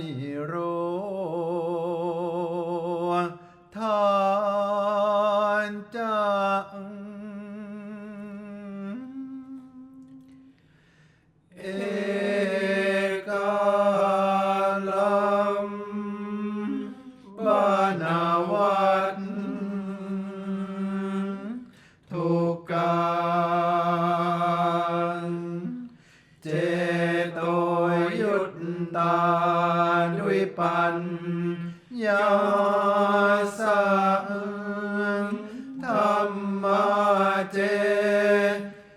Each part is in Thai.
นิ ธรรมาเจ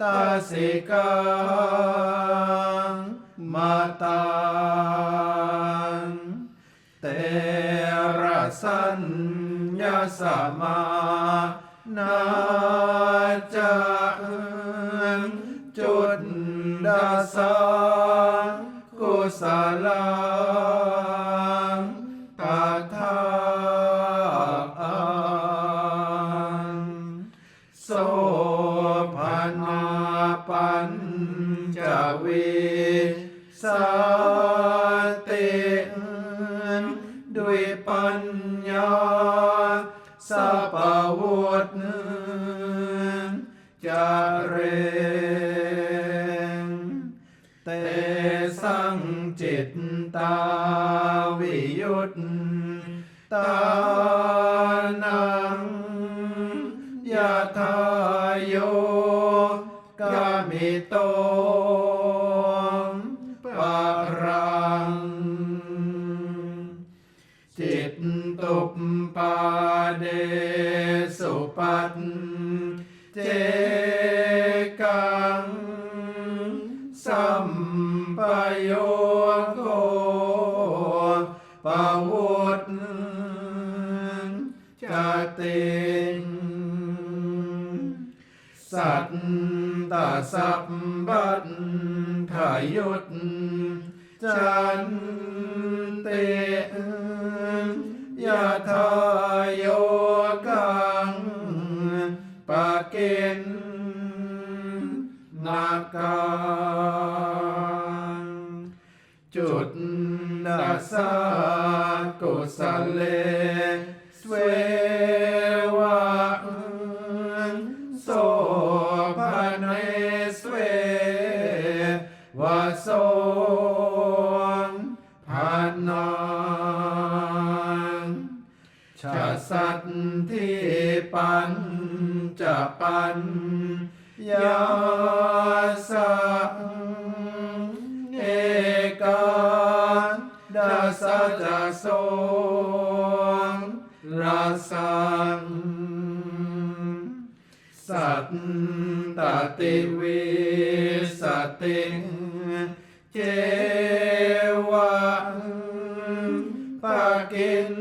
ตาสิกังมาตังเตระสัญญาสมานาจังจุดดาสังกุสลังตาทา สังจิตตาวิยุตตานังยะทายโยกามิโตปะรัง จิตตุปปาเดสุปัตเจ สัตตสัพพัทธายุตจันเตยะทายโยกังปะเกณนากังจุดดัสสะกุสเลสเว เอกาดัสสะจะโสราสังสัตตติวิสติงเจวะปะกิน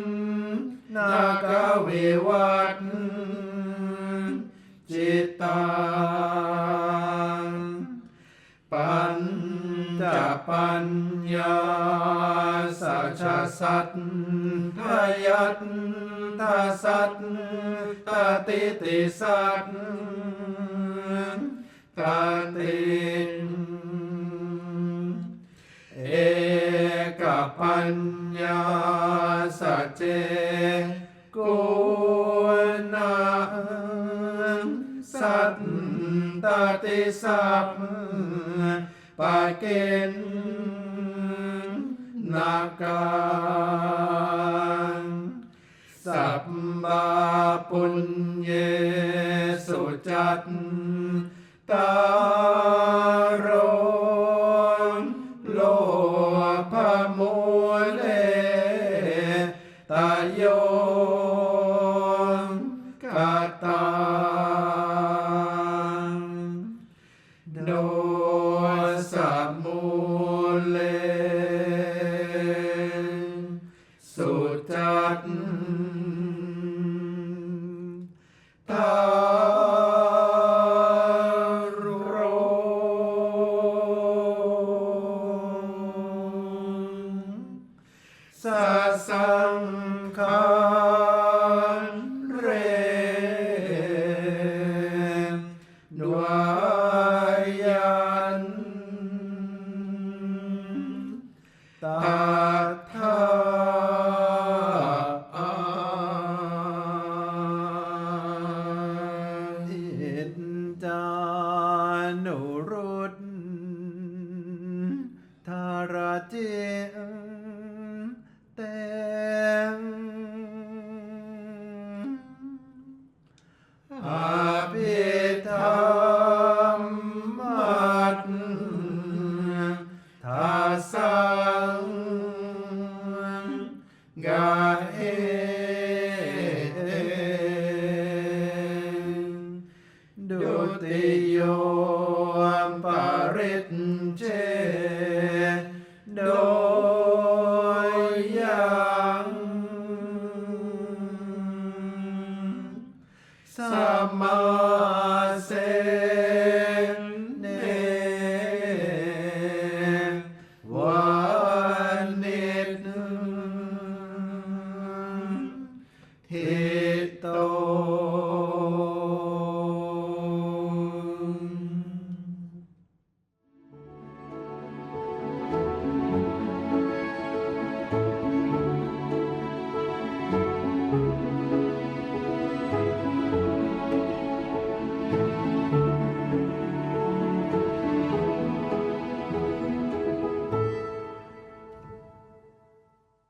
นากเววัตจิตตัง ปัญญาสัจสัตทายัตทสัตตติติสัตตติเอกปัญญาสัจเจกุณาสัตตติสัพ ปะเกณนาการสัพบาปุญเยสุจัตตารโลภมุเลตาโยกาตังโด ป